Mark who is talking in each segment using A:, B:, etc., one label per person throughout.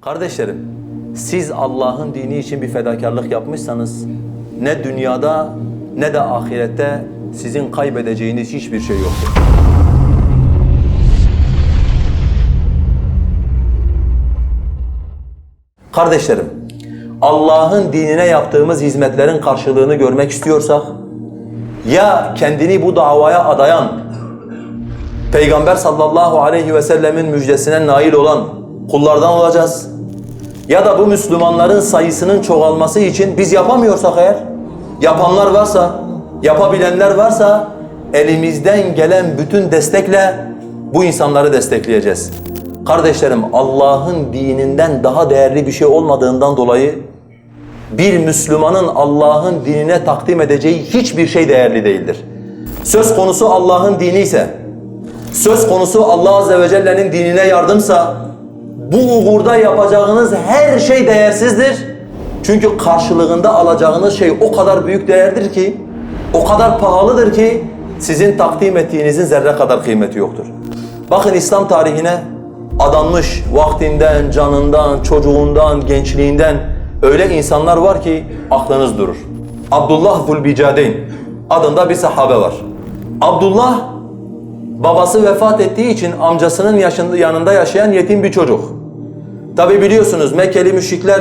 A: Kardeşlerim, siz Allah'ın dini için bir fedakarlık yapmışsanız ne dünyada ne de ahirette sizin kaybedeceğiniz hiçbir şey yoktur. Kardeşlerim, Allah'ın dinine yaptığımız hizmetlerin karşılığını görmek istiyorsak ya kendini bu davaya adayan Peygamber sallallahu aleyhi ve sellemin müjdesine nail olan kullardan olacağız. Ya da bu Müslümanların sayısının çoğalması için biz yapamıyorsak eğer, yapanlar varsa, yapabilenler varsa elimizden gelen bütün destekle bu insanları destekleyeceğiz. Kardeşlerim Allah'ın dininden daha değerli bir şey olmadığından dolayı bir Müslümanın Allah'ın dinine takdim edeceği hiçbir şey değerli değildir. Söz konusu Allah'ın dini ise, söz konusu Allah Azze ve Celle'nin dinine yardımsa, bu uğurda yapacağınız her şey değersizdir. Çünkü karşılığında alacağınız şey o kadar büyük değerdir ki, o kadar pahalıdır ki sizin takdim ettiğinizin zerre kadar kıymeti yoktur. Bakın İslam tarihine adanmış vaktinden, canından, çocuğundan, gençliğinden öyle insanlar var ki aklınız durur. Abdullah Zulbicadeyn adında bir sahabe var. Abdullah babası vefat ettiği için amcasının yaşında, yanında yaşayan yetim bir çocuk. Tabi biliyorsunuz Mekkeli müşrikler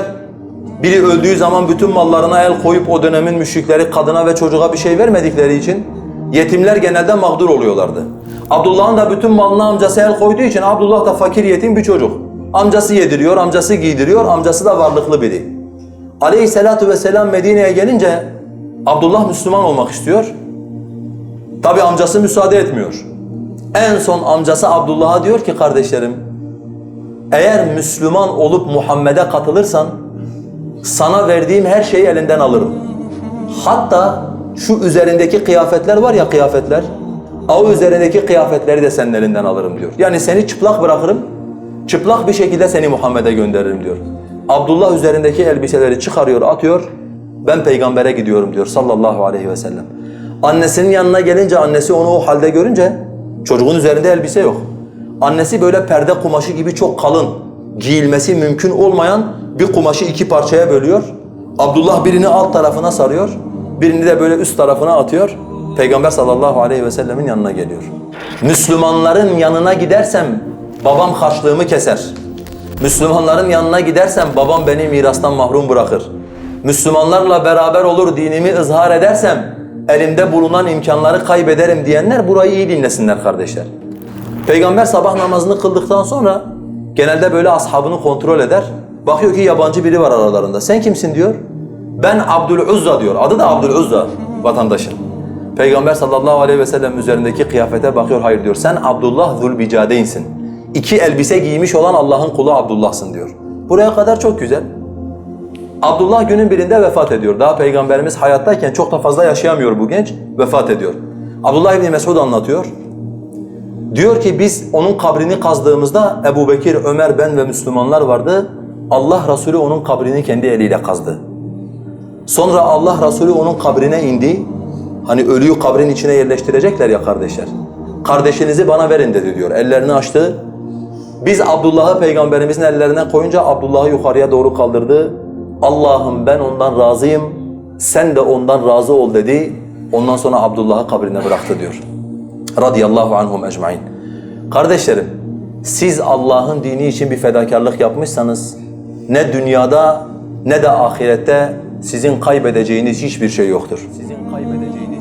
A: biri öldüğü zaman bütün mallarına el koyup o dönemin müşrikleri kadına ve çocuğa bir şey vermedikleri için yetimler genelde mağdur oluyorlardı. Abdullah'ın da bütün malına amcası el koyduğu için Abdullah da fakir yetim bir çocuk. Amcası yediriyor, amcası giydiriyor, amcası da varlıklı biri. Aleyhissalatu vesselam Medine'ye gelince Abdullah Müslüman olmak istiyor. Tabi amcası müsaade etmiyor. En son amcası Abdullah'a diyor ki kardeşlerim, eğer Müslüman olup Muhammed'e katılırsan sana verdiğim her şeyi elinden alırım. Hatta şu üzerindeki kıyafetler var ya kıyafetler, o üzerindeki kıyafetleri de senin elinden alırım diyor. Yani seni çıplak bırakırım, çıplak bir şekilde seni Muhammed'e gönderirim diyor. Abdullah üzerindeki elbiseleri çıkarıyor, atıyor. Ben peygambere gidiyorum diyor sallallahu aleyhi ve sellem. Annesinin yanına gelince annesi onu o halde görünce çocuğun üzerinde elbise yok. Annesi böyle perde kumaşı gibi çok kalın, giyilmesi mümkün olmayan bir kumaşı iki parçaya bölüyor. Abdullah birini alt tarafına sarıyor, birini de böyle üst tarafına atıyor. Peygamber sallallahu aleyhi ve sellemin yanına geliyor. Müslümanların yanına gidersem babam harçlığımı keser. Müslümanların yanına gidersem babam beni mirastan mahrum bırakır. Müslümanlarla beraber olur dinimi ızhar edersem elimde bulunan imkanları kaybederim diyenler burayı iyi dinlesinler kardeşler. Peygamber sabah namazını kıldıktan sonra genelde böyle ashabını kontrol eder. Bakıyor ki yabancı biri var aralarında. Sen kimsin diyor. Ben Abdülüzza diyor. Adı da Abdülüzza vatandaşın. Peygamber sallallahu aleyhi ve sellem üzerindeki kıyafete bakıyor. Hayır diyor. Sen Abdullah Zulbicadeyn'sin. İki elbise giymiş olan Allah'ın kulu Abdullah'sın diyor. Buraya kadar çok güzel. Abdullah günün birinde vefat ediyor. Daha Peygamberimiz hayattayken çok da fazla yaşayamıyor bu genç. Vefat ediyor. Abdullah İbni Mesud anlatıyor. Diyor ki biz onun kabrini kazdığımızda Ebu Bekir, Ömer, ben ve Müslümanlar vardı. Allah Resulü onun kabrini kendi eliyle kazdı. Sonra Allah Resulü onun kabrine indi. Hani ölüyü kabrin içine yerleştirecekler ya kardeşler. Kardeşinizi bana verin dedi diyor. Ellerini açtı. Biz Abdullah'ı peygamberimizin ellerine koyunca Abdullah'ı yukarıya doğru kaldırdı. Allah'ım ben ondan razıyım, sen de ondan razı ol dedi. Ondan sonra Abdullah'ı kabrine bıraktı diyor. Radiyallahu anhum ecmain. Kardeşlerim, siz Allah'ın dini için bir fedakarlık yapmışsanız ne dünyada ne de ahirette sizin kaybedeceğiniz hiçbir şey yoktur. Sizin kaybedeceğiniz